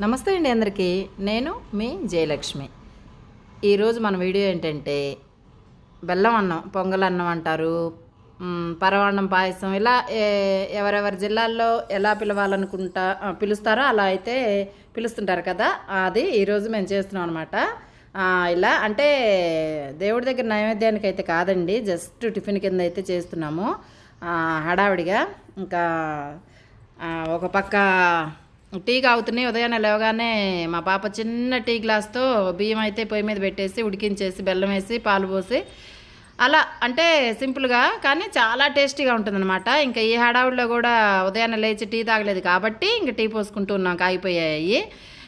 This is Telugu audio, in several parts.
నమస్తే అండి అందరికీ. నేను మీ జయలక్ష్మి. ఈరోజు మన వీడియో ఏంటంటే బెల్లం అన్నం పొంగల్ అన్నం అంటారు. పరవాన్నం పాయసం. ఇలా ఏ- ఎవరెవరి జిల్లాల్లో ఎలా పిలవాలనుకుంటా పిలుస్తారో అలా అయితే పిలుస్తుంటారు కదా. అది ఈరోజు మేము చేస్తున్నాం అనమాట ఇలా అంటే దేవుడి దగ్గర నైవేద్యానికి అయితే కాదండి. జస్ట్ టిఫిన్ కింద అయితే చేస్తున్నాము. హడావిడిగా. ఇంకా ఒక పక్క టీ కాగుతున్నాయి ఉదయాన్నే లేవగానే మా పాప చిన్న టీ గ్లాస్తో బియ్యం అయితే పొయ్యి మీద పెట్టేసి ఉడికించేసి బెల్లం వేసి పాలు పోసి అలా అంటే సింపుల్గా కానీ చాలా టేస్టీగా ఉంటుందన్నమాట. ఇంకా ఈ హడావుడిలో కూడా ఉదయాన్నే లేచి టీ తాగలేదు కాబట్టి ఇంకా టీ పోసుకుంటూ ఉన్నాం కాగిపోయాయి.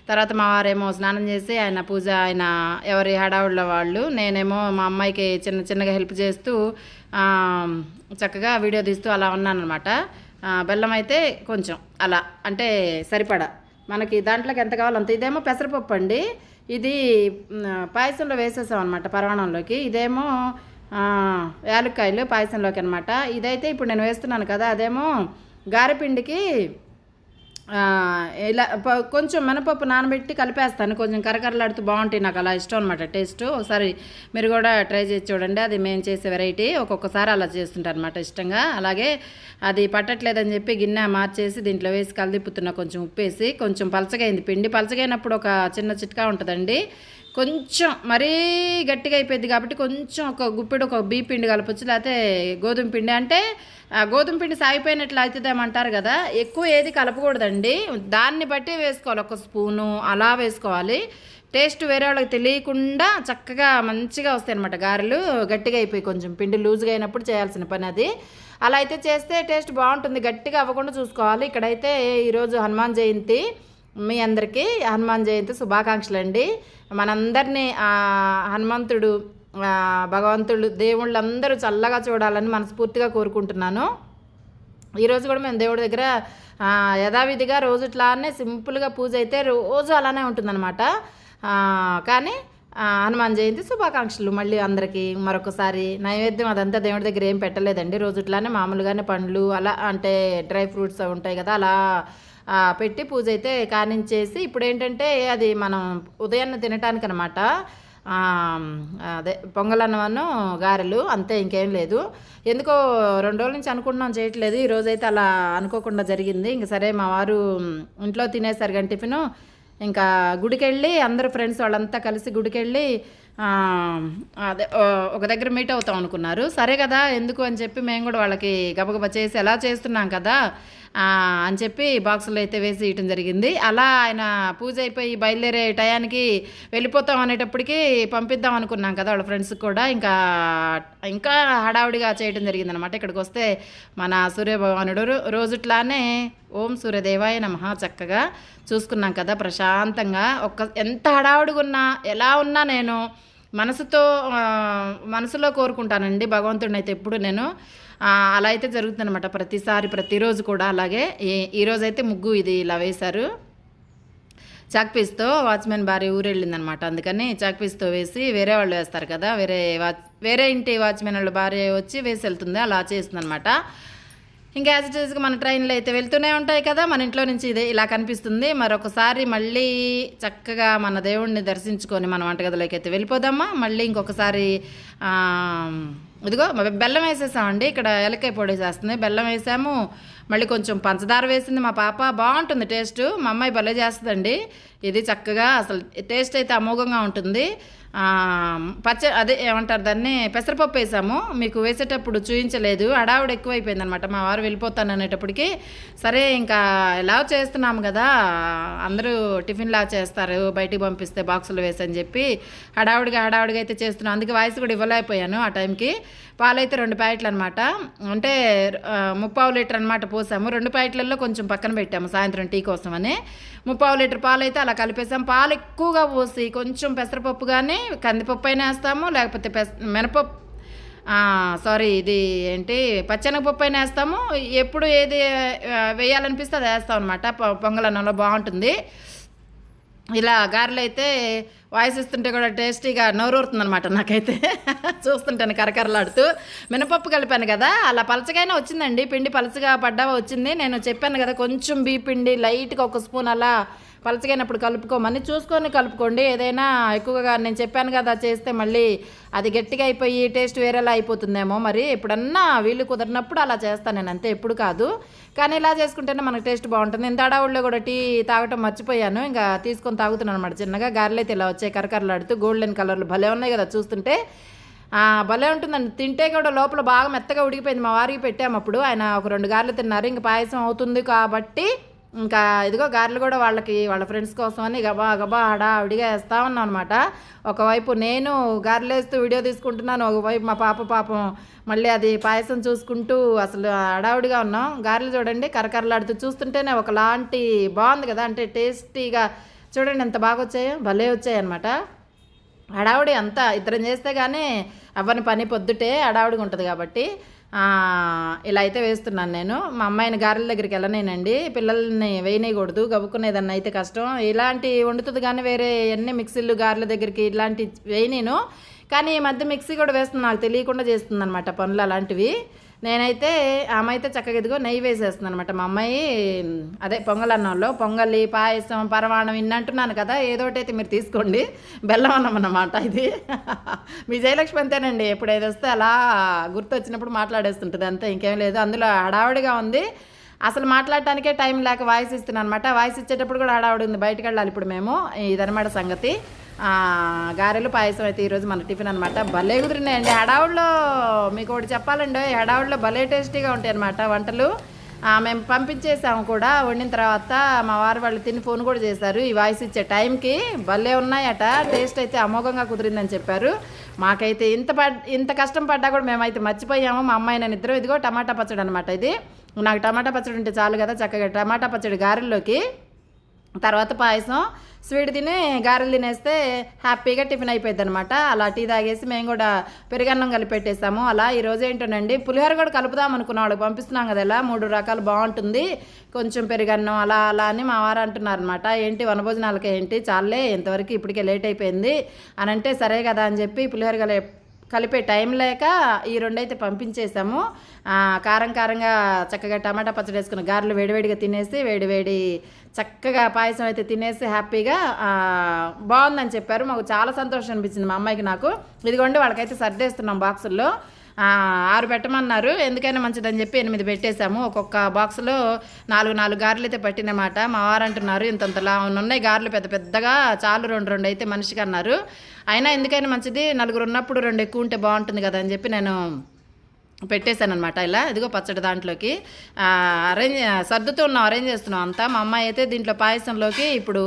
తర్వాత మా వారేమో స్నానం చేసి ఆయన పూజ ఆయన ఎవరి హడావుళ్ళ వాళ్ళు నేనేమో మా అమ్మాయికి చిన్న చిన్నగా హెల్ప్ చేస్తూ చక్కగా వీడియో తీస్తూ అలా ఉన్నానమాట బెల్లం అయితే కొంచెం అలా అంటే సరిపడా. మనకి దాంట్లోకి ఎంత కావాలో అంత. ఇదేమో పెసరపప్పు అండి. ఇది పాయసంలో వేసేసాం అనమాట పరమాణంలోకి. ఇదేమో యాలక్కాయలు పాయసంలోకి అనమాట ఇదైతే ఇప్పుడు నేను వేస్తున్నాను కదా అదేమో గారెపిండికి ఇలా కొంచెం మినపప్పు నానబెట్టి కలిపేస్తాను. కొంచెం కరకరలాడుతూ బాగుంటాయి నాకు అలా ఇష్టం అనమాట టేస్ట్. ఒకసారి మీరు కూడా ట్రై చేసి చూడండి. అది మేము చేసే వెరైటీ. ఒక్కొక్కసారి అలా చేస్తుంటారు అనమాట ఇష్టంగా. అలాగే అది పట్టట్లేదని చెప్పి గిన్నె మార్చేసి దీంట్లో వేసి కలిదిప్పుతున్నా కొంచెం ఉప్పేసి. కొంచెం పలచగైంది పిండి పలచగైనప్పుడు ఒక చిన్న చిట్కా ఉంటుందండి. కొంచెం మరీ గట్టిగా అయిపోయింది కాబట్టి కొంచెం ఒక గుప్పెడు ఒక బీ పిండి కలపచ్చు లేకపోతే గోధుమ పిండి. అంటే గోధుమ పిండి సాగిపోయినట్లు అవుతుందేమంటారు కదా ఎక్కువ ఏది కలపకూడదండి. దాన్ని బట్టి వేసుకోవాలి ఒక స్పూను అలా వేసుకోవాలి. టేస్ట్ వేరే వాళ్ళకి తెలియకుండా చక్కగా మంచిగా వస్తాయి అనమాట గారెలు గట్టిగా అయిపోయి కొంచెం పిండి లూజ్గా అయినప్పుడు చేయాల్సిన పని అది. అలా అయితే చేస్తే టేస్ట్ బాగుంటుంది గట్టిగా అవ్వకుండా చూసుకోవాలి. ఇక్కడైతే ఈరోజు హనుమాన్ జయంతి. మీ అందరికీ హనుమాన్ జయంతి శుభాకాంక్షలు అండి మనందరినీ హనుమంతుడు భగవంతుడు దేవుళ్ళందరూ చల్లగా చూడాలని మనస్ఫూర్తిగా కోరుకుంటున్నాను. ఈరోజు కూడా మేము దేవుడి దగ్గర యథావిధిగా రోజు ఇట్లానే సింపుల్గా పూజ అయితే రోజు అలానే ఉంటుందన్నమాట. కానీ హనుమాన్ జయంతి శుభాకాంక్షలు మళ్ళీ అందరికీ మరొకసారి. నైవేద్యం అదంతా దేవుడి దగ్గర ఏం పెట్టలేదండి. రోజు ఇట్లానే మామూలుగానే పండ్లు అలా అంటే డ్రై ఫ్రూట్స్ అవి ఉంటాయి కదా అలా పెట్టి పూజ అయితే కానించేసి ఇప్పుడు ఏంటంటే అది మనం ఉదయాన్నే తినటానికి అనమాట అదే పొంగలన్నవను గారెలు అంతే ఇంకేం లేదు. ఎందుకో రెండు రోజుల నుంచి అనుకుంటున్నాం చేయట్లేదు. ఈరోజైతే అలా అనుకోకుండా జరిగింది. ఇంక సరే మా వారు ఇంట్లో తినేసారు కానీ టిఫిను. ఇంకా గుడికి వెళ్ళి అందరు ఫ్రెండ్స్ వాళ్ళంతా కలిసి గుడికి వెళ్ళి అదే ఒక దగ్గర మీట్ అవుతాం అనుకున్నారు. సరే కదా ఎందుకు అని చెప్పి మేము కూడా వాళ్ళకి గబగబా చేసి ఎలా చేస్తున్నాం కదా? అని చెప్పి బాక్సులు అయితే వేసి ఇవ్వటం జరిగింది. అలా ఆయన పూజ అయిపోయి బయలుదేరే టయానికి వెళ్ళిపోతాం అనేటప్పటికి పంపిద్దాం అనుకున్నాం కదా వాళ్ళ ఫ్రెండ్స్కి కూడా. ఇంకా ఇంకా హడావుడిగా చేయడం జరిగింది అనమాట ఇక్కడికి వస్తే మన సూర్యభగవానుడు రోజుట్లానే ఓం సూర్యదేవాయ నమః చక్కగా చూసుకున్నాం కదా ప్రశాంతంగా. ఒక్క ఎంత హడావుడిగా ఉన్నా ఎలా ఉన్నా నేను మనసుతో మనసులో కోరుకుంటానండి. భగవంతుడిని అయితే ఎప్పుడు నేను అలా అయితే జరుగుతుందనమాట ప్రతిసారి ప్రతిరోజు కూడా అలాగే. ఈ- ఈరోజు అయితే ముగ్గు ఇది ఇలా వేశారు. చాక్ పీస్తో వాచ్మెన్ భార్య ఊరెళ్ళిందనమాట అందుకని చాక్ పీస్తో వేసి వేరే వాళ్ళు వేస్తారు కదా వేరే వాచ్ వేరే ఇంటి వాచ్మెన్ వాళ్ళ భార్య వచ్చి వేసి వెళ్తుంది అలా చేస్తుందనమాట ఇంకా యాజ్ ఇట్ ఈస్గా మన ట్రైన్లో అయితే వెళ్తూనే ఉంటాయి కదా మన ఇంట్లో నుంచి ఇదే ఇలా కనిపిస్తుంది. మరొకసారి మళ్ళీ చక్కగా మన దేవుణ్ణి దర్శించుకొని మన వంటగదిలోకి అయితే వెళ్ళిపోదామా? మళ్ళీ ఇంకొకసారి ఇదిగో బెల్లం వేసేసామండి ఇక్కడ ఎలకాయ పొడి వేసేస్తుంది. బెల్లం వేసాము మళ్ళీ కొంచెం పంచదార వేసింది మా పాప. బాగుంటుంది టేస్ట్. మా అమ్మాయి భలే చేస్తుందండి. ఇది చక్కగా అసలు టేస్ట్ అయితే అమోఘంగా ఉంటుంది. పచ్చ అదే ఏమంటారు దాన్ని? పెసరపప్పు వేసాము. మీకు వేసేటప్పుడు చూపించలేదు అడావుడు ఎక్కువైపోయింది అనమాట మా వారు వెళ్ళిపోతాను అనేటప్పటికి. సరే ఇంకా ఎలా చేస్తున్నాము కదా? అందరూ టిఫిన్లా చేస్తారు. బయటికి పంపిస్తే బాక్సులు వేసి అని చెప్పి హడావుడిగా హడావుడిగా అయితే చేస్తున్నాను అందుకే వాయిస్ కూడా ఇవ్వలేకపోయాను ఆ టైంకి. పాలైతే రెండు ప్యాకెట్లు అనమాట అంటే ముప్పావు లీటర్ అనమాట పోసాము. రెండు ప్యాకెట్లలో కొంచెం పక్కన పెట్టాము సాయంత్రం టీ కోసం అని ముప్పావు లీటర్ పాలు అయితే అలా కలిపేసాము పాలు ఎక్కువగా పోసి కొంచెం పెసరపప్పు కానీ కందిపప్పు అయినా వేస్తాము. లేకపోతే పెస మినపప్పు సారీ ఇది ఏంటి పచ్చెనగపప్పు అయినా వేస్తాము. ఎప్పుడు ఏది వేయాలనిపిస్తే అది వేస్తాం అనమాట పొంగల్ అన్నంలో బాగుంటుంది. ఇలా గారెలు అయితే వాయిస్ ఇస్తుంటే కూడా టేస్టీగా నోరూరుతుంది అనమాట నాకైతే. చూస్తుంటాను కరకరలాడుతూ. మినపప్పు కలిపాను కదా అలా పలచగైనా వచ్చిందండి. పిండి పలచగా పడ్డా వచ్చింది. నేను చెప్పాను కదా కొంచెం బీ పిండి లైట్గా ఒక స్పూన్ అలా పలచగైనప్పుడు కలుపుకోమని. చూసుకొని కలుపుకోండి. ఏదైనా ఎక్కువగా నేను చెప్పాను కదా చేస్తే మళ్ళీ అది గట్టిగా అయిపోయి టేస్ట్ వేరేలా అయిపోతుందేమో మరి. ఎప్పుడన్నా వీలు కుదిరినప్పుడు అలా చేస్తాను నేను అంతే ఎప్పుడు కాదు. కానీ ఇలా చేసుకుంటేనే మనకు టేస్ట్ బాగుంటుంది. ఇంత అడవుల్లో కూడా టీ తాగటం మర్చిపోయాను. ఇంకా తీసుకొని తాగుతున్నాను అనమాట చిన్నగా గారెలు అయితే ఇలా వచ్చాయి కరకరలాడుతూ గోల్డెన్ కలర్లు భలే ఉన్నాయి కదా చూస్తుంటే. భలే ఉంటుందండి. తింటే కూడా లోపల బాగా మెత్తగా ఉడికిపోయింది. మా వారికి పెట్టాము అప్పుడు. ఆయన ఒక రెండు గారెలు తిన్నారు. ఇంకా పాయసం అవుతుంది కాబట్టి ఇంకా ఇదిగో గారెలు కూడా వాళ్ళకి వాళ్ళ ఫ్రెండ్స్ కోసం అని గబా గబా హడావిడిగా వేస్తా ఉన్నాం అనమాట ఒకవైపు నేను గారెలు వేస్తూ వీడియో తీసుకుంటున్నాను. ఒకవైపు మా పాప పాపం మళ్ళీ అది పాయసం చూసుకుంటూ అసలు హడావిడిగా ఉన్నాం. గారెలు చూడండి కరకరలాడుతూ చూస్తుంటేనే ఒకలాంటి బాగుంది కదా. అంటే టేస్టీగా చూడండి ఎంత బాగా వచ్చాయో భలే వచ్చాయన్నమాట. హడావుడి అంతా ఇద్దరం చేస్తే కానీ అవ్వని పని పొద్దుటే హడావుడిగా ఉంటుంది కాబట్టి ఇలా అయితే వేస్తున్నాను నేను. మా అమ్మాయిని గారెల దగ్గరికి వెళ్ళనేనండి. పిల్లల్ని వేయనేయకూడదు గబుక్కునేదన్న అయితే కష్టం. ఇలాంటి వండుతుంది కానీ వేరే ఎన్ని మిక్సీలు గారెల దగ్గరికి ఇలాంటి వేయనేను కానీ ఈ మధ్య మిక్సీ కూడా వేస్తుంది నాకు తెలియకుండా చేస్తుంది అనమాట పనులు అలాంటివి. నేనైతే ఆమె అయితే చక్కగా ఇదిగో నెయ్యి వేసేస్తుంది అనమాట మా అమ్మాయి అదే పొంగల్ అన్నంలో పొంగలి పాయసం పరమాణం ఇన్నంటున్నాను కదా ఏదో ఒకటి అయితే మీరు తీసుకోండి. బెల్లం అన్నం అన్నమాట ఇది. మీ జయలక్ష్మి అంతేనండి. ఎప్పుడు ఏది వస్తే అలా గుర్తొచ్చినప్పుడు మాట్లాడేస్తుంటుంది అంతే ఇంకేం లేదు. అందులో హడావుడిగా ఉంది. అసలు మాట్లాడటానికే టైం లేక వాయిస్ ఇస్తున్నాను అనమాట వాయిస్ ఇచ్చేటప్పుడు కూడా హడావుడి ఉంది. బయటకు వెళ్ళాలి ఇప్పుడు మేము. ఇదనమాట సంగతి. గారెలు పాయసం అయితే ఈరోజు మన టిఫిన్ అనమాట భలే కుదిరినాయండి. హడావుడిలో మీకు ఒకటి చెప్పాలండి. హడావుడిలో భలే టేస్టీగా ఉంటాయి అనమాట వంటలు మేము పంపించేసాము కూడా. వండిన తర్వాత మా వారు వాళ్ళు తిని ఫోన్ కూడా చేశారు. ఈ వాయిస్ ఇచ్చే టైంకి భలే ఉన్నాయట. టేస్ట్ అయితే అమోఘంగా కుదిరిందని చెప్పారు. మాకైతే ఇంత పడ్ ఇంత కష్టం పడ్డా కూడా మేమైతే మర్చిపోయాము. మా అమ్మాయి నేను ఇద్దరు ఇదిగో టమాటా పచ్చడి అనమాట ఇది. నాకు టమాటా పచ్చడి ఉంటే చాలు కదా చక్కగా. టమాటా పచ్చడి గారెల్లోకి తర్వాత పాయసం స్వీట్ తిని గారెలు తినేస్తే హ్యాపీగా టిఫిన్ అయిపోయింది అనమాట అలా టీ తాగేసి మేము కూడా పెరుగన్నం కలిపి పెట్టేసాము అలా ఈరోజు ఏంటోనండి పులిహోర కూడా కలుపుదాం అనుకున్న వాళ్ళకి పంపిస్తున్నాం కదా ఇలా మూడు రకాలు బాగుంటుంది. కొంచెం పెరుగన్నం అలా అలా అని మా వారు అంటున్నారు అనమాట ఏంటి వనభోజనాలకి ఏంటి? చాలే ఇంతవరకు ఇప్పటికే లేట్ అయిపోయింది. అని అంటే సరే కదా అని చెప్పి పులిహోర కలిపే టైం లేక ఈ రెండైతే పంపించేసాము కారం కారంగా చక్కగా టమాటా పచ్చడి వేసుకుని గారెలు వేడివేడిగా తినేసి వేడివేడి చక్కగా పాయసం అయితే తినేసి హ్యాపీగా బాగుందని చెప్పారు. మాకు చాలా సంతోషం అనిపించింది మా అమ్మాయికి నాకు. ఇదిగోండి వాళ్ళకైతే సర్దేస్తున్నాం బాక్సుల్లో. ఆరు పెట్టమన్నారు. ఎందుకైనా మంచిదని చెప్పి ఎనిమిది పెట్టేశాము. ఒక్కొక్క బాక్స్లో నాలుగు నాలుగు గారెలు అయితే పట్టినమాట. మా వారు అంటున్నారు ఇంతంతలా ఉన్నాయి గారెలు పెద్ద పెద్దగా చాలు రెండు రెండు అయితే మనిషికి అన్నారు. అయినా ఎందుకైనా మంచిది నలుగురు ఉన్నప్పుడు రెండు ఎక్కువ ఉంటే బాగుంటుంది కదా అని చెప్పి నేను పెట్టేశాను అనమాట ఇలా ఇదిగో పచ్చడి దాంట్లోకి అరేంజ్ సర్దుతూ ఉన్నాం అరేంజ్ చేస్తున్నాం అంతా. మా అమ్మాయి అయితే దీంట్లో పాయసంలోకి ఇప్పుడు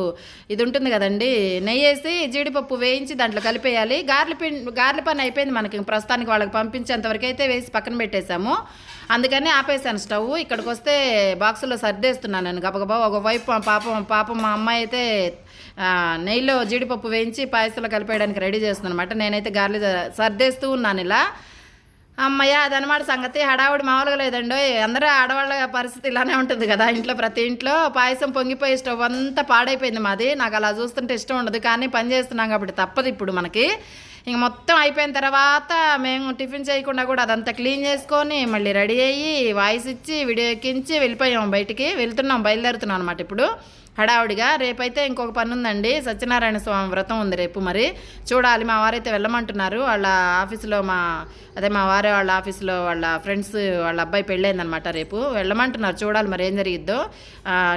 ఇది ఉంటుంది కదండి నెయ్యి వేసి జీడిపప్పు వేయించి దాంట్లో కలిపేయాలి. గార్ల పిం గార్ల పని అయిపోయింది మనకి. ప్రస్తుతానికి వాళ్ళకి పంపించేంతవరకు అయితే వేసి పక్కన పెట్టేశాము. అందుకని ఆపేసాను స్టవ్. ఇక్కడికి వస్తే బాక్సులో సర్దేస్తున్నాను నేను. గబగబా ఒకవైపు పాపం పాపం మా అమ్మాయి అయితే నెయ్యిలో జీడిపప్పు వేయించి పాయసంలో కలిపేయడానికి రెడీ చేస్తున్నాను అనమాట నేనైతే గార్లు సర్దేస్తూ ఉన్నాను ఇలా. అమ్మయ్య అదనమాట సంగతి. హడావుడి మామూలుగా లేదండి. అందరూ ఆడవాళ్ళ పరిస్థితి ఇలానే ఉంటుంది కదా. ఇంట్లో ప్రతి ఇంట్లో పాయసం పొంగిపోయి స్టవ్ అంతా పాడైపోయింది మాది. నాకు అలా చూస్తుంటే ఇష్టం ఉండదు. కానీ పని చేస్తున్నాం కాబట్టి తప్పదు ఇప్పుడు మనకి. ఇంక మొత్తం అయిపోయిన తర్వాత మేము టిఫిన్ చేయకుండా కూడా అదంతా క్లీన్ చేసుకొని మళ్ళీ రెడీ అయ్యి వాయిస్ ఇచ్చి వీడియో ఎక్కించి వెళ్ళిపోయాం బయటికి. వెళ్తున్నాం బయలుదేరుతున్నాం అనమాట ఇప్పుడు. హడావుడిగా రేపైతే ఇంకొక పని ఉందండి సత్యనారాయణ స్వామి వ్రతం ఉంది రేపు మరి. చూడాలి మా వారైతే వెళ్ళమంటున్నారు. వాళ్ళ ఆఫీసులో మా అదే మా వారే వాళ్ళ ఆఫీసులో వాళ్ళ ఫ్రెండ్స్ వాళ్ళ అబ్బాయి పెళ్ళైందనమాట రేపు. వెళ్ళమంటున్నారు చూడాలి మరి ఏం జరిగిద్దో.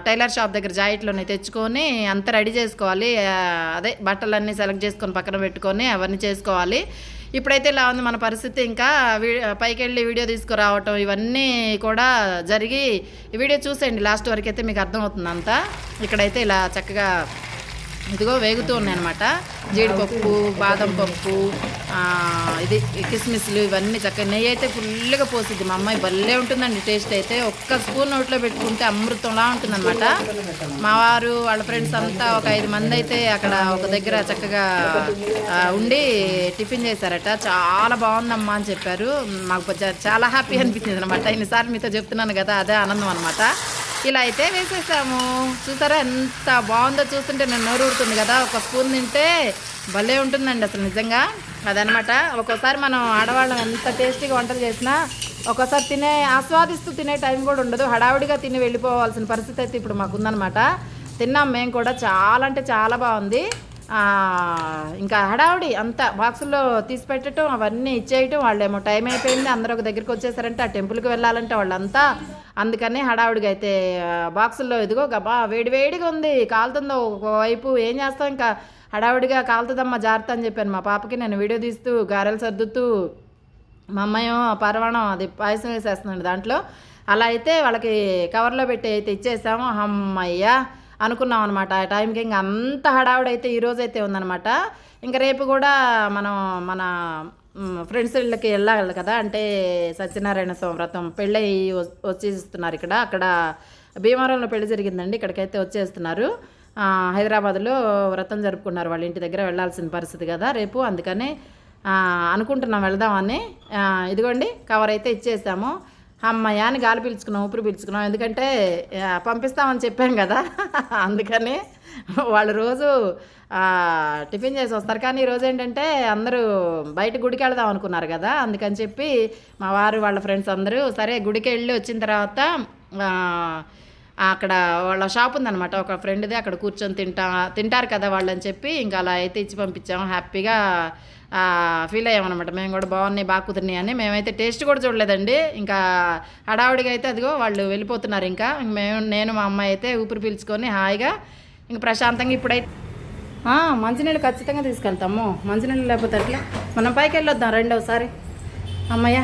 టైలర్ షాప్ దగ్గర జాయిట్లోనే తెచ్చుకొని అంతా రెడీ చేసుకోవాలి. అదే బట్టలన్నీ సెలెక్ట్ చేసుకొని పక్కన పెట్టుకొని అవన్నీ చేసుకోవాలి. ఇప్పుడైతే ఇలా ఉంది మన పరిస్థితి. ఇంకా వీ పైకి వెళ్ళి వీడియో తీసుకురావటం ఇవన్నీ కూడా జరిగి వీడియో చూసేయండి. లాస్ట్ వరకు అయితే మీకు అర్థమవుతుంది అంతా. ఇక్కడైతే ఇలా చక్కగా ఇదిగో వేగుతూ ఉన్నాయన్నమాట. జీడిపప్పు బాదం పప్పు ఇది కిస్మిస్లు ఇవన్నీ చక్కగా నెయ్యి అయితే ఫుల్గా పోసిద్ది. మా అమ్మాయి భలే ఉంటుందండి టేస్ట్ అయితే. ఒక్క స్పూన్ నోట్లో పెట్టుకుంటే అమృతంలా ఉంటుందన్నమాట. మా వారు వాళ్ళ ఫ్రెండ్స్ అంతా ఒక ఐదు మంది అయితే అక్కడ ఒక దగ్గర చక్కగా ఉండి టిఫిన్ చేశారట. చాలా బాగుందమ్మా అని చెప్పారు. మాకు చాలా హ్యాపీ అనిపించింది అనమాట ఇన్నిసార్లు మీతో చెప్తున్నాను కదా అదే ఆనందం అనమాట ఇలా అయితే వేసేసాము. చూసారా ఎంత బాగుందో చూస్తుంటే నేను నోరు ఊరుతుంది కదా. ఒక స్పూన్ తింటే భలే ఉంటుందండి అసలు నిజంగా. అదనమాట ఒక్కోసారి మనం ఆడవాళ్ళం ఎంత టేస్టీగా వంటలు చేసినా ఒక్కోసారి తినే ఆస్వాదిస్తూ తినే టైం కూడా ఉండదు. హడావుడిగా తిని వెళ్ళిపోవాల్సిన పరిస్థితి అయితే ఇప్పుడు మాకు తిన్నాం మేము కూడా. చాలా అంటే చాలా బాగుంది. ఇంకా హడావుడి అంతా బాక్సుల్లో తీసి పెట్టడం అవన్నీ ఇచ్చేయటం వాళ్ళేమో టైం అయిపోయింది. అందరూ ఒక దగ్గరికి వచ్చేసారంటే ఆ టెంపుల్కి వెళ్ళాలంటే వాళ్ళంతా అందుకని హడావుడిగా అయితే బాక్సుల్లో ఇదిగో గబా వేడి వేడిగా ఉంది కాలుతుందో ఒకవైపు ఏం చేస్తాం ఇంకా? హడావుడిగా కాలుతుందమ్మా జాగ్రత్త అని చెప్పాను మా పాపకి. నేను వీడియో తీస్తూ గారెలు సర్దుతూ మా అమ్మాయి పర్వణం అది పాయసం వేసేస్తున్నాడు దాంట్లో. అలా అయితే వాళ్ళకి కవర్లో పెట్టి అయితే ఇచ్చేసాము. అమ్మయ్యా అనుకున్నాం అనమాట ఆ టైంకి ఇంకా అంత హడావుడైతే అయితే ఈరోజు అయితే ఇంకా రేపు కూడా మనం మన ఫ్రెండ్స్ ఇళ్ళకి వెళ్ళాలి కదా. అంటే సత్యనారాయణ స్వామి వ్రతం పెళ్ళి వచ్చేస్తున్నారు ఇక్కడ. అక్కడ భీమవరంలో పెళ్ళి జరిగిందండి. ఇక్కడికైతే వచ్చేస్తున్నారు. హైదరాబాద్లో వ్రతం జరుపుకున్నారు. వాళ్ళ ఇంటి దగ్గర వెళ్ళాల్సిన పరిస్థితి కదా రేపు. అందుకని అనుకుంటున్నాం వెళదామని. ఇదిగోండి కవర్ అయితే ఇచ్చేసాము. అమ్మయ్య అని గాలి పీల్చుకున్నాం ఊపిరి పీల్చుకున్నాం. ఎందుకంటే పంపిస్తామని చెప్పాం కదా. అందుకని వాళ్ళు రోజు టిఫిన్ చేసి వస్తారు. కానీ ఈరోజు ఏంటంటే అందరూ బయట గుడికి వెళదాం అనుకున్నారు కదా. అందుకని చెప్పి మా వారు వాళ్ళ ఫ్రెండ్స్ అందరూ సరే గుడికి వెళ్ళి వచ్చిన తర్వాత అక్కడ వాళ్ళ షాప్ ఉందన్నమాట. ఒక ఫ్రెండ్ది అక్కడ కూర్చొని తింటా తింటారు కదా వాళ్ళు అని చెప్పి ఇంకా అలా అయితే ఇచ్చి పంపించాము హ్యాపీగా ఫీల్ అయ్యామన్నమాట. మేము కూడా బాగున్నాయి బాగా కుదిరినాయి అని. మేమైతే టేస్ట్ కూడా చూడలేదండి. ఇంకా హడావుడిగా అయితే అదిగో వాళ్ళు వెళ్ళిపోతున్నారు ఇంకా. మేము నేను మా అమ్మాయి అయితే ఊపిరి పీల్చుకొని హాయిగా ఇంక ప్రశాంతంగా ఇప్పుడైతే మంచినీళ్ళు ఖచ్చితంగా తీసుకెళ్తాము. మంచినీళ్ళు లేకపోతే అట్లా మనం పైకి వెళ్ళొద్దాం రెండవసారి అమ్మయ్య.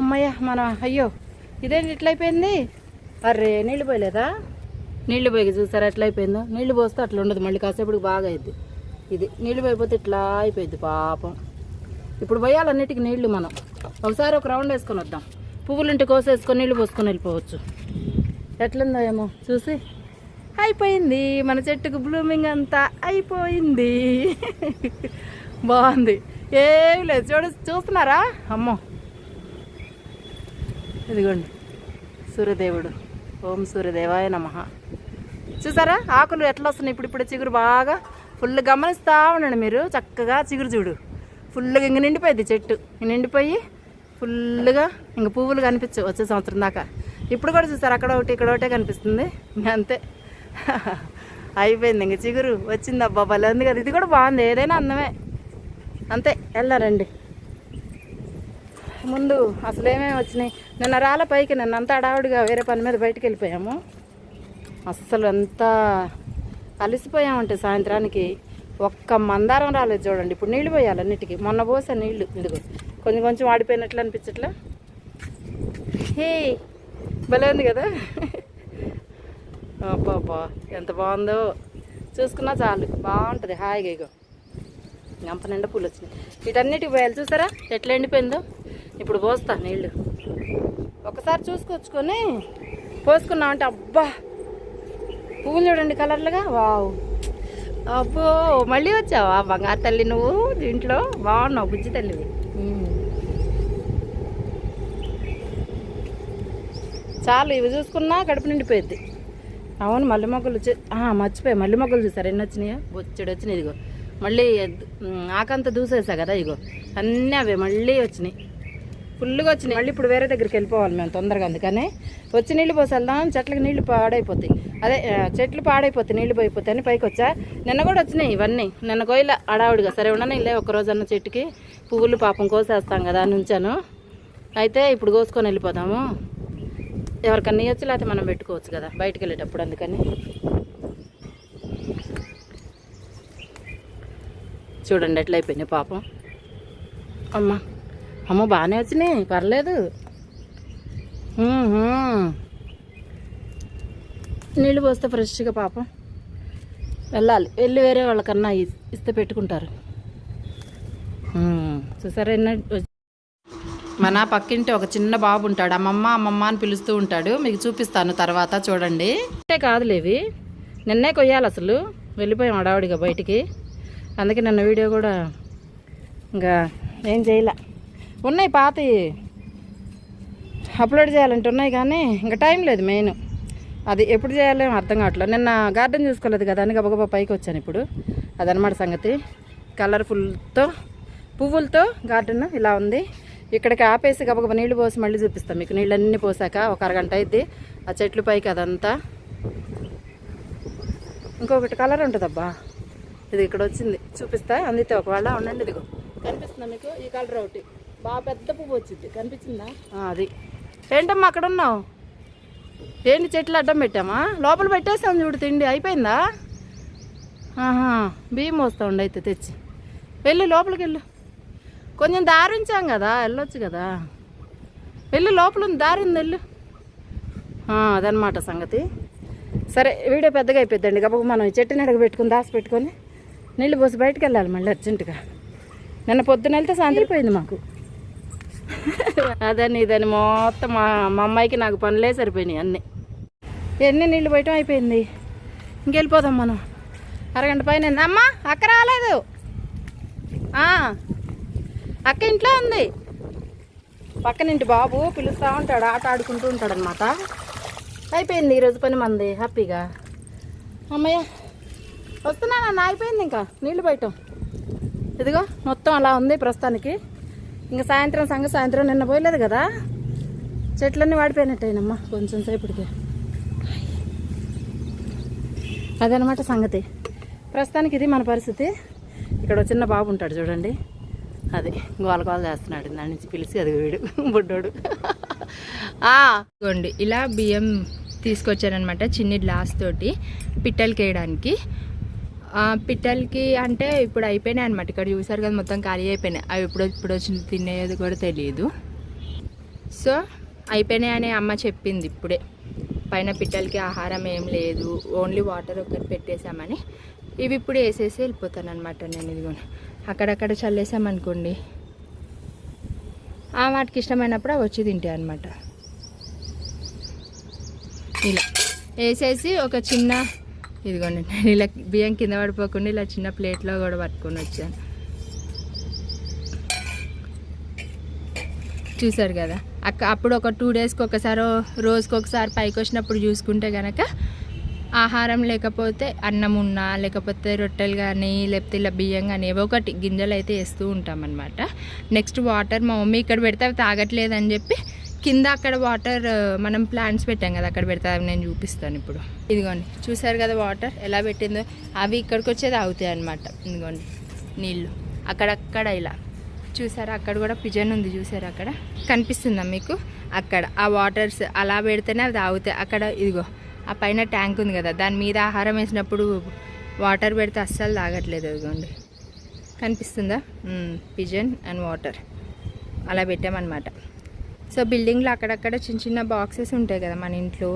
అమ్మయ్య మన అయ్యో ఇదేంటి ఇట్లా అయిపోయింది? నీళ్ళు పోయలేదా? నీళ్ళు పోయి చూసారా ఎట్లా అయిపోయిందో? నీళ్ళు పోస్తే అట్లా ఉండదు. మళ్ళీ కాసేపటికి బాగా అయింది ఇది నీళ్ళు పోయిపోతే ఇట్లా అయిపోయింది పాపం. ఇప్పుడు పోయాలన్నిటికీ నీళ్ళు మనం. ఒకసారి ఒక రౌండ్ వేసుకొని వద్దాం. పువ్వులు ఇంటి కోసేసుకొని నీళ్ళు పోసుకొని వెళ్ళిపోవచ్చు. ఎట్లుందో ఏమో చూసి? అయిపోయింది. మన చెట్టుకు బ్లూమింగ్ అంతా అయిపోయింది. బాగుంది. ఏం లేదు. చూడు చూస్తున్నారా? అమ్మో. ఇదిగోండి. సూర్యదేవుడు. ఓం సూర్యదేవాయ నమ. చూసారా? ఆకులు ఎట్లా వస్తున్నాయి? ఇప్పుడు ఇప్పుడు చిగురు బాగా ఫుల్ గమనిస్తూ ఉండండి మీరు. చక్కగా చిగురు చూడు. ఫుల్గా ఇంక నిండిపోయింది చెట్టు. నిండిపోయి ఫుల్గా ఇంక పువ్వులు కనిపించవు వచ్చే సంవత్సరం దాకా. ఇప్పుడు కూడా చూసారు అక్కడ ఒకటి ఇక్కడ ఒకటే కనిపిస్తుంది. ఇంక అంతే. అయిపోయింది ఇంక చిగురు. వచ్చింది అబ్బా భలే ఉంది కదా. ఇది కూడా బాగుంది ఏదైనా అందమే. అంతే వెళ్ళారండి ముందు అసలు ఏమేమి వచ్చినాయి? నిన్న రాళ్ళ పైకి నిన్న అంతా అడావుడిగా వేరే పని మీద బయటకు వెళ్ళిపోయాము. అస్సలు అంతా అలసిపోయామంటే సాయంత్రానికి. ఒక్క మందారం రాలేదు చూడండి. ఇప్పుడు నీళ్ళు పోయాలి అన్నిటికీ. మొన్న పోసా నీళ్ళు ఇదిగో. కొంచెం కొంచెం వాడిపోయినట్లు అనిపించట్లా? హే! భలే ఉంది కదా? అబ్బా ఎంత బాగుందో. చూసుకున్నా చాలు. బాగుంటుంది. హాయిగా ఇగో. గంప నిండా పూలు వచ్చినాయి. వీటన్నిటికి పోయాలి చూసారా? ఎట్లా ఎండిపోయిందో? ఇప్పుడు పోస్తా నీళ్ళు ఒకసారి చూసుకొచ్చుకొని పోసుకున్నామంటే అబ్బా! పువ్వులు చూడండి కలర్లుగా. వావ్! అబ్బో మళ్ళీ వచ్చావా? బంగారు తల్లి నువ్వు దీంట్లో? బాగున్నావు బుజ్జి తల్లివి. చాలు ఇవి చూసుకున్నా కడుపు నిండిపోయింది అవును మల్లె మొగ్గలు మర్చిపోయి. మల్లె మొగ్గలు చూసారు? ఎన్ని వచ్చినాయో? బొచ్చడి వచ్చినాయి ఇదిగో. మళ్ళీ ఎద్- ఆకంతా దూసేసా కదా ఇగో అన్నీ అవే మళ్ళీ వచ్చినాయి. ఫుల్గా వచ్చినాయి. మళ్ళీ ఇప్పుడు వేరే దగ్గరికి వెళ్ళిపోవాలి మేము తొందరగా అందుకని వచ్చి నీళ్ళు పోసి వెళ్దాం చెట్లకి నీళ్ళు పాడైపోతాయి. అదే చెట్లు పాడైపోతాయి నీళ్ళు పోయిపోతాయి అని పైకి వచ్చా. నిన్న కూడా వచ్చినాయి ఇవన్నీ. నిన్న కోయిల అడావుడిగా సరే ఉండని లే ఒక చెట్టుకి పువ్వులు పాపం కోసేస్తాం కదా అని ఉంచాను. అయితే ఇప్పుడు కోసుకొని వెళ్ళిపోదాము. ఎవరికన్నా ఇవ్వచ్చు లేకపోతే మనం పెట్టుకోవచ్చు కదా బయటకు వెళ్ళేటప్పుడు అందుకని. చూడండి ఎట్లా పాపం. అమ్మ. అమ్మ బాగానే వచ్చినాయి పర్లేదు. నీళ్ళు పోస్తే ఫ్రెష్గా పాపం. వెళ్ళాలి. వెళ్ళి వేరే వాళ్ళకన్నా ఇ- ఇస్తే పెట్టుకుంటారు. చూసారా ఎన్న మన పక్కింటి ఒక చిన్న బాబు ఉంటాడు. అమ్మమ్మ అమ్మమ్మ అని పిలుస్తూ ఉంటాడు. మీకు చూపిస్తాను తర్వాత చూడండి. అంటే కాదులేవి నిన్నే కొయ్యాలి అసలు. వెళ్ళిపోయాం అడావుడిగా బయటికి. అందుకే నిన్న వీడియో కూడా ఇంకా ఏం చేయలే. ఉన్నాయి పాతవి అప్లోడ్ చేయాలంటే ఉన్నాయి కానీ ఇంకా టైం లేదు మెయిన్. అది ఎప్పుడు చేయాలో అర్థం కావట్లేదు నిన్న గార్డెన్ చూసుకోలేదు కదా అని గబగబా పైకి వచ్చాను ఇప్పుడు. అదనమాట సంగతి. కలర్ఫుల్తో పువ్వులతో గార్డెన్ ఇలా ఉంది. ఇక్కడికి ఆపేసి గబగబ నీళ్ళు పోసి మళ్ళీ చూపిస్తాం మీకు. నీళ్ళన్నీ పోసాక ఒక అరగంట అయింది ఆ చెట్లు పైకి అదంతా. ఇంకొకటి కలర్ ఉంటుందబ్బా. ఇది ఇక్కడ వచ్చింది. చూపిస్తా. అందితే ఒకవేళ ఉండండి ఇదిగో. కనిపిస్తుందా మీకు? ఈ కలర్ ఒకటి. బాగా పెద్ద పువ్వు వచ్చింది. కనిపించిందా? అది. ఏంటమ్మా అక్కడ ఉన్నావు? ఏంటి చెట్లు అడ్డం పెట్టామా? లోపల పెట్టేసాం చూడు తిండి అయిపోయిందా? ఆహా బియ్యం వస్తా ఉండి అయితే తెచ్చి. వెళ్ళి లోపలికి వెళ్ళు. కొంచెం దారి ఉంచాం కదా వెళ్ళొచ్చు కదా. వెళ్ళి లోపల ఉంది దారి ఉంది వెళ్ళు. అదనమాట సంగతి. సరే వీడియో పెద్దగా అయిపోద్దండి కాబట్టి మనం ఈ చెట్టుని అడగ పెట్టుకుని దాసి పెట్టుకొని నీళ్ళు పోసి బయటకు వెళ్ళాలి మళ్ళీ అర్జెంటుగా. నిన్న పొద్దున వెళ్తే సాయంత్రం పోయింది మాకు. అదని ఇదని మొత్తం మా మా అమ్మాయికి నాకు పనులే సరిపోయినాయి అన్నీ. ఎన్ని నీళ్ళు పోయటం అయిపోయింది? ఇంకెళ్ళిపోదాం మనం. అరగంట పైన అమ్మా అక్క రాలేదు. అక్క ఇంట్లో ఉంది. పక్కనింటి బాబు పిలుస్తూ ఉంటాడు ఆట ఆడుకుంటూ ఉంటాడు అనమాట అయిపోయింది ఈరోజు పని మంది హ్యాపీగా. అమ్మయ్య వస్తున్నానన్న అయిపోయింది ఇంకా. నీళ్ళు బయటం ఇదిగో మొత్తం అలా ఉంది ప్రస్తుతానికి. ఇంకా సాయంత్రం సంగ సాయంత్రం నిన్న పోయలేదు కదా? చెట్లన్నీ వాడిపోయినట్టేనమ్మా కొంచెం సేపటికి. అదనమాట సంగతి. ప్రస్తుతానికి ఇది మన పరిస్థితి. ఇక్కడ చిన్న బాబు ఉంటాడు చూడండి. అది గోల గోల చేస్తున్నాడు దాని నుంచి పిలిచి అది వీడు బుడ్డోడు. ఆ, ఇలా బియ్యం తీసుకొచ్చానమాట చిన్ని గ్లాస్ తోటి పిట్టలకి వేయడానికి పిట్టలకి అంటే ఇప్పుడు అయిపోయినాయి అనమాట ఇక్కడ చూసారు కదా మొత్తం ఖాళీ అయిపోయినాయి. అవి ఇప్పుడు ఇప్పుడు వచ్చిన తినేది కూడా తెలియదు సో అయిపోయినాయి అని అమ్మ చెప్పింది ఇప్పుడే. పైన పిట్టలకి ఆహారం ఏం లేదు. ఓన్లీ వాటర్ ఒకటి పెట్టేశామని. ఇవి ఇప్పుడు వేసేసి వెళ్ళిపోతాను అనమాట నేను ఇదిగోండి అక్కడక్కడ చల్లేసామనుకోండి వాటికి ఇష్టమైనప్పుడు అవి వచ్చి తింటాయి అనమాట ఇలా. వేసేసి ఒక చిన్న ఇదిగోండి నేను ఇలా బియ్యం కింద పడిపోకుండా ఇలా చిన్న ప్లేట్లో కూడా పట్టుకొని వచ్చాను. చూసారు కదా? అక్క అప్పుడు ఒక టూ డేస్కి ఒకసారి రోజుకి ఒకసారి పైకి వచ్చినప్పుడు చూసుకుంటే కనుక ఆహారం లేకపోతే అన్నం ఉన్నా లేకపోతే రొట్టెలు కానీ లేకపోతే ఇలా బియ్యం కానీ ఏవో ఒకటి గింజలు అయితే వేస్తూ ఉంటాం అనమాట నెక్స్ట్ వాటర్ మా మమ్మీ ఇక్కడ పెడితే అవి తాగట్లేదని చెప్పి కింద అక్కడ వాటర్ మనం ప్లాంట్స్ పెట్టాం కదా అక్కడ పెడితే నేను చూపిస్తాను ఇప్పుడు. ఇదిగోండి చూసారు కదా వాటర్ ఎలా పెట్టిందో? అవి ఇక్కడికి వచ్చేది అవుతాయి అనమాట ఇదిగోండి నీళ్ళు. అక్కడక్కడ ఇలా. చూసారా అక్కడ కూడా పిజన్ ఉంది చూసారా అక్కడ? కనిపిస్తుందా మీకు? అక్కడ. ఆ వాటర్స్ అలా పెడితేనే అది తాగుతాయి అక్కడ ఇదిగో ఆ పైన ట్యాంక్ ఉంది కదా దాని మీద ఆహారం వేసినప్పుడు వాటర్ పెడితే అస్సలు తాగట్లేదు ఇదిగోండి. కనిపిస్తుందా? పిజన్ అండ్ వాటర్ అలా పెట్టామన్నమాట. సో బిల్డింగ్లో అక్కడక్కడ చిన్న చిన్న బాక్సెస్ ఉంటాయి కదా మన ఇంట్లో.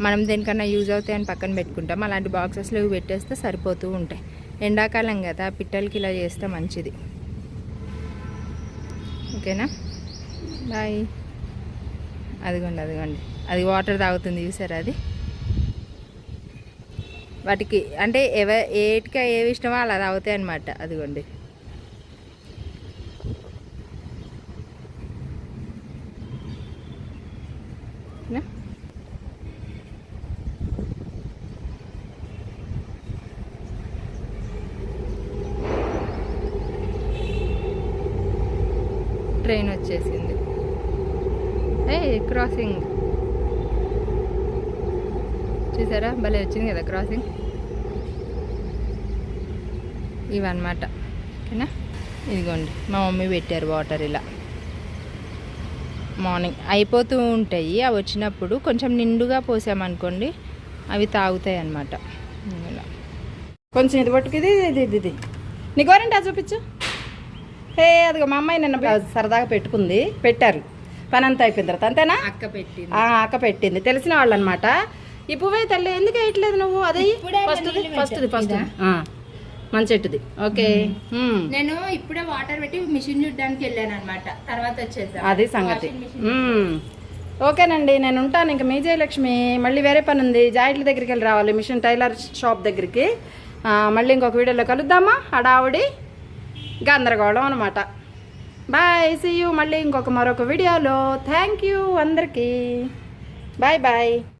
మనం దేనికన్నా యూజ్ అవుతాయి అని పక్కన పెట్టుకుంటాం. అలాంటి బాక్సెస్లో ఇవి పెట్టేస్తే సరిపోతూ ఉంటాయి. ఎండాకాలం కదా పిట్టలకి ఇలా చేస్తే మంచిది. ఓకేనా? బాయ్. అదిగోండి అదిగోండి. అది వాటర్ తాగుతుంది చూసారా అది? వాటికి అంటే ఎవ ఏటికి ఏవి ఇష్టమో అలా తాగుతాయి అనమాట అదిగోండి ఓకేనా? ట్రైన్ వచ్చేసింది. ఏ క్రాసింగ్ చూసారా? భలే వచ్చింది కదా క్రాసింగ్ ఇవన్నమాట. ఓకేనా? ఇదిగోండి మా మమ్మీ పెట్టారు వాటర్ ఇలా. మార్నింగ్ అయిపోతూ ఉంటాయి. అవి వచ్చినప్పుడు కొంచెం నిండుగా పోసామనుకోండి అవి తాగుతాయి అన్నమాట ఇలా. కొంచెం ఇది పట్టుకు ఇది ఇది ఇది నీకు వారంటే చూపించు. హే అదిగో మా అమ్మాయి నిన్న సరదాగా పెట్టుకుంది. పెట్టారు. పని అంతా అయిపోయిన తర్వాత అంతేనా? అక్క పెట్టింది. ఆ, అక్క పెట్టింది. తెలిసిన వాళ్ళు అనమాట ఈ పువ్వే తల్లి ఎందుకు వేయట్లేదు నువ్వు? అదే ఫస్ట్ ఫస్ట్ ఫస్ట్ మన చెట్టుది. ఓకే. ఉమ్. నేను ఇప్పుడే వాటర్ పెట్టి మిషన్ చూడడానికి వెళ్ళాను అనమాట తర్వాత వచ్చేసా అది సంగతి. ఓకేనండి నేను ఉంటాను ఇంకా. మీ జయలక్ష్మి మళ్ళీ వేరే పని ఉంది. జాయింట్ల దగ్గరికి వెళ్ళి రావాలి మిషన్ టైలర్ షాప్ దగ్గరికి. ఆ, మళ్ళీ ఇంకొక వీడియోలో కలుద్దామా? హడావుడి. గందరగోళం అనమాట బాయ్ సీ యూ మళ్ళీ ఇంకొక మరొక వీడియోలో థ్యాంక్ యూ అందరికీ. Bye bye